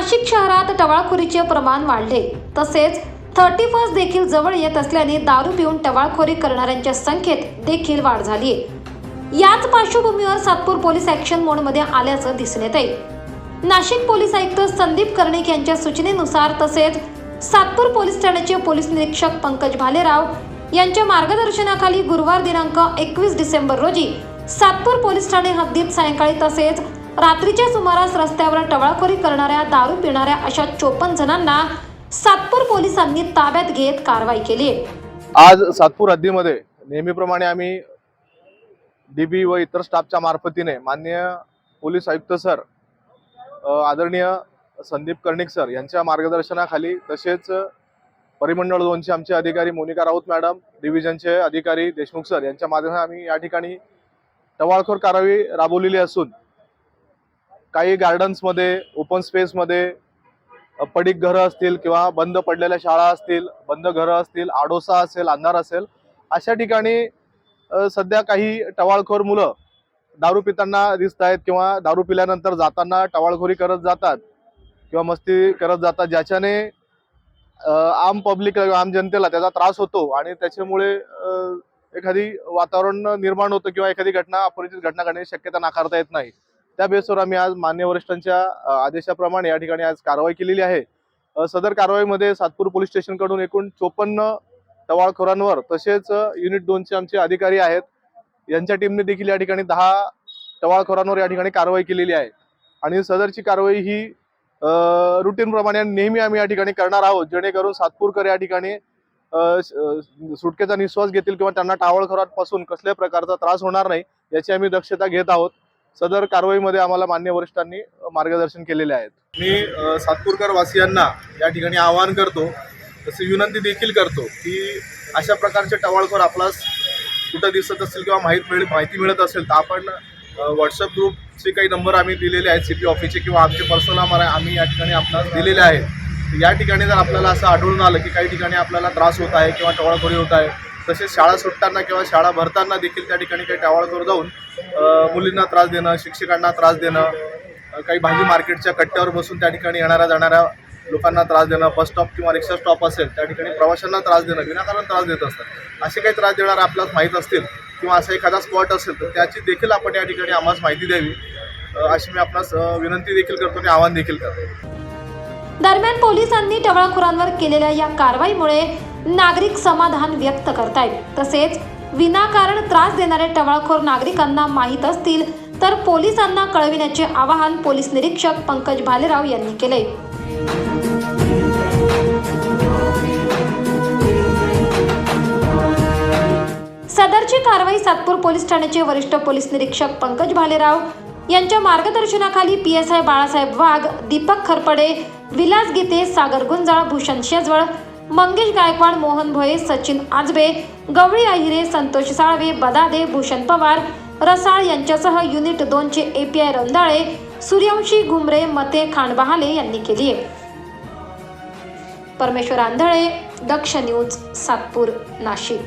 नाशिक शहरात टवाळखोरीचे प्रमाण वाढले. तसेच थर्टी फर्स्ट देखील जवळ येत असल्याने दारू पिऊन टवाळखोरी करणाऱ्यांच्या संख्येत देखील वाढ झाली याच पार्श्वभूमीवर सातपूर पोलीस ऍक्शन मोडमध्ये आल्याचं दिसून येत आहे नाशिक पोलीस आयुक्त संदीप कर्णिक यांच्या सूचनेनुसार तसेच सातपूर पोलीस ठाण्याचे पोलीस निरीक्षक पंकज भालेराव यांच्या मार्गदर्शनाखाली गुरुवार दिनांक एकवीस डिसेंबर रोजी सातपूर पोलीस ठाणे हद्दीत सायंकाळी तसेच रात्रीच्या सुमारास रस्त्यावर टवाळखोरी करणाऱ्या दारू पिणाऱ्या अशा चोपन्न जणांना सातपूर पोलिसांनी ताब्यात घेत कारवाई केली. आज सातपूर हद्दीमध्ये नेहमीप्रमाणे आम्ही डीबी व इतर स्टाफच्या मार्फतीने मान्य पोलीस आयुक्त सर आदरणीय संदीप कर्णिक सर यांच्या मार्गदर्शनाखाली तसेच परिमंडळ दोनचे आमचे अधिकारी मोनिका राऊत मॅडम डिव्हिजनचे अधिकारी देशमुख सर यांच्या माध्यमाने आम्ही या ठिकाणी टवाळखोर कारवाई राबवलेली असून काही गार्डन्समध्ये ओपन स्पेसमध्ये पडीक घरं असतील किंवा बंद पडलेल्या शाळा असतील बंद घरं असतील आडोसा असेल अंधार असेल अशा ठिकाणी सध्या काही टवाळखोर मुलं दारू पिताना दिसत आहेत किंवा दारू पिल्यानंतर जाताना टवाळखोरी करत जातात किंवा मस्ती करत जातात ज्याच्याने आम पब्लिक आम जनतेला त्याचा त्रास होतो आणि त्याच्यामुळे एखादी वातावरण निर्माण होतं किंवा एखादी घटना अपरिचित घटना घडण्याची शक्यता नाकारता येत नाही. त्या बेसवर आम्ही आज मान्य वरिष्ठांच्या आदेशाप्रमाणे या ठिकाणी आज कारवाई केलेली आहे. सदर कारवाईमध्ये सातपूर पोलीस स्टेशनकडून एकूण चोपन्न टवाळखोरांवर तसेच युनिट दोनचे आमचे अधिकारी आहेत. यांच्या टीमने देखील या ठिकाणी दहा टवाळखोरांवर या ठिकाणी कारवाई केलेली आहे. आणि सदरची कारवाई ही रुटीनप्रमाणे नेहमी आम्ही या ठिकाणी करणार आहोत. जेणेकरून सातपूरकर या ठिकाणी सुटकेचा निश्वास घेतील किंवा त्यांना टावळखोरांपासून कसल्याही प्रकारचा त्रास होणार नाही याची आम्ही दक्षता घेत आहोत. सदर कारवाईमध्ये आम्हाला मान्य वरिष्ठांनी मार्गदर्शन केलेले आहेत. मी सातपूरकर वासियांना या ठिकाणी आवाहन करतो तसे विनंती देखील करतो की अशा प्रकारचे टवाळखोर आपल्यास कुठं दिसत असेल किंवा माहीत मिळ माहिती मिळत असेल तर आपण व्हॉट्सअप ग्रुपचे काही नंबर आम्ही दिलेले आहेत सी पी ऑफिसचे किंवा आमचे पर्सनल आम्हाला आम्ही या ठिकाणी आपल्याला दिलेले आहेत. या ठिकाणी जर आपल्याला असं आढळून आलं की काही ठिकाणी आपल्याला त्रास होत आहे किंवा टवाळखोरी होत आहे तसेच शाळा सुटताना किंवा शाळा भरताना देखील त्या ठिकाणी काही टावाळखोर जाऊन मुलींना त्रास देणं शिक्षकांना त्रास देणं काही भाजी मार्केटच्या कट्ट्यावर बसून त्या ठिकाणी येणाऱ्या जाणाऱ्या लोकांना त्रास देणं बस स्टॉप किंवा रिक्षा स्टॉप असेल त्या ठिकाणी प्रवाशांना त्रास देणं विनाकारण त्रास देत असतात. असे काही त्रास देणारे आपल्याला माहीत असतील किंवा असा एखादा स्पॉट असेल तर त्याची देखील आपण या ठिकाणी आम्हाला माहिती द्यावी. अशी मी आपणास विनंती देखील करतो आणि आवाहन देखील करतो. दरम्यान पोलिसांनी टवाळखोरांवर केलेल्या या कारवाईमुळे नागरिक समाधान व्यक्त करतायत. तसेच विनाकारण त्रास देणारे टवाळखोर नागरिकांना माहीत असतील तर पोलिसांना कळविण्याचे आवाहन पोलीस निरीक्षक पंकज भालेराव यांनी केले. सदरची कारवाई सातपूर पोलीस ठाण्याचे वरिष्ठ पोलीस निरीक्षक पंकज भालेराव यांच्या मार्गदर्शनाखाली P S I Balasaheb Wagh Deepak Kharpade Vilas Gite Sagar Gunjal Bhushan Shejwal Mangesh Gaikwad Mohan Bhoye Sachin Ajbe Gawali Ahire Santosh Salve Badade Bhushan Pawar Rasal यांच्यासह युनिट दोनचे A P I Randhale Suryawanshi Ghumare Mate Khandbahale यांनी केली आहे. Parmeshwar Andhale Daksh news Satpur Nashik.